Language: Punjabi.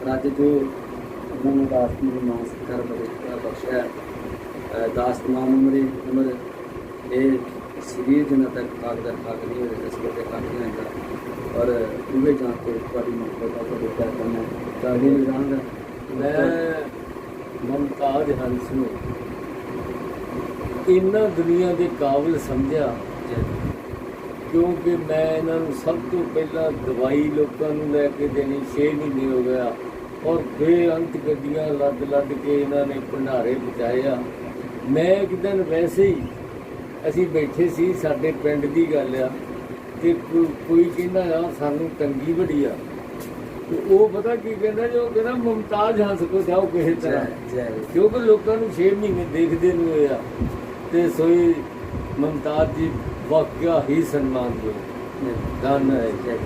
ਪਰ ਅੱਜ ਜੋ ਉਹਨਾਂ ਨੂੰ ਦਾਸ ਨੂੰ ਮਾਨ ਸਤਿਕਾਰ ਬਖਸ਼ਿਆ ਬਖਸ਼ਿਆ ਅਹ ਦਾਸ ਤਮਾਮ ਉਮਰੇ ਉਮਰ ਇਹ ਸਰੀਰ ਜਨ ਤੱਕ ਕਾਗਦਰ ਕਾਗ ਨਹੀਂ ਹੋਏ ਇਸ ਦੇ ਕਾਗ ਨਹੀਂ ਹੁੰਦਾ ਔਰ ਉਹਦੇ ਜਾਂ ਤੇ ਤੁਹਾਡੀ ਮੁਹੱਬਤ ਦਾ ਤੁਹਾਡੇ ਕਰਨਾ ਚਾਹੀਏ ਨਿਜ਼ਾਮ ਦਾ। ਮੈਂ ਮਮਤਾਜ ਹੰਸ ਨੂੰ। ਇੰਨਾ ਦੁਨੀਆ ਦੇ ਕਾਬਿਲ ਸਮਝਿਆ। ਕਿਉਂਕਿ ਮੈਂ ਇਹਨਾਂ ਨੂੰ ਸਭ ਤੋਂ ਪਹਿਲਾਂ ਦਵਾਈ ਲੋਕਾਂ ਨੂੰ ਲੈ ਕੇ ਦੇਣੀ 6 ਮਹੀਨੇ ਹੋ ਗਿਆ। ਔਰ ਫਿਰ ਅੰਤ ਗੱਡੀਆਂ ਲੱਦ ਲੱਦ ਕੇ ਇਹਨਾਂ ਨੇ ਭੰਡਾਰੇ ਬਚਾਇਆ ਮੈਂ ਇੱਕ ਦਿਨ ਵੈਸੇ ਹੀ ਅਸੀਂ ਬੈਠੇ ਸੀ ਸਾਡੇ ਪਿੰਡ ਦੀ ਗੱਲ ਆ ਕੋ- ਕੋਈ ਕਹਿੰਦਾ ਆ ਸਾਨੂੰ ਤੰਗੀ ਬੜੀ ਆ। ਉਹ ਪਤਾ ਕੀ ਕਹਿੰਦਾ ਜੋ ਕਹਿੰਦਾ ਮੁਮਤਾਜ਼ ਹੰਸ ਕੋ ਜਾਓ ਕਿਸੇ ਤਰ੍ਹਾਂ। ਕਿਉਂਕਿ ਲੋਕਾਂ ਨੂੰ 6 ਮਹੀਨੇ ਦੇਖਦੇ ਨੂੰ ਹੋਇਆ ਤੇ ਸੋਈ ਮਮਤਾਜ਼ ਜੀ ਵਾਕਿਆ ਹੀ ਸਨਮਾਨਯੋਗ ਦਾਨ ਹੈ ਜੈ।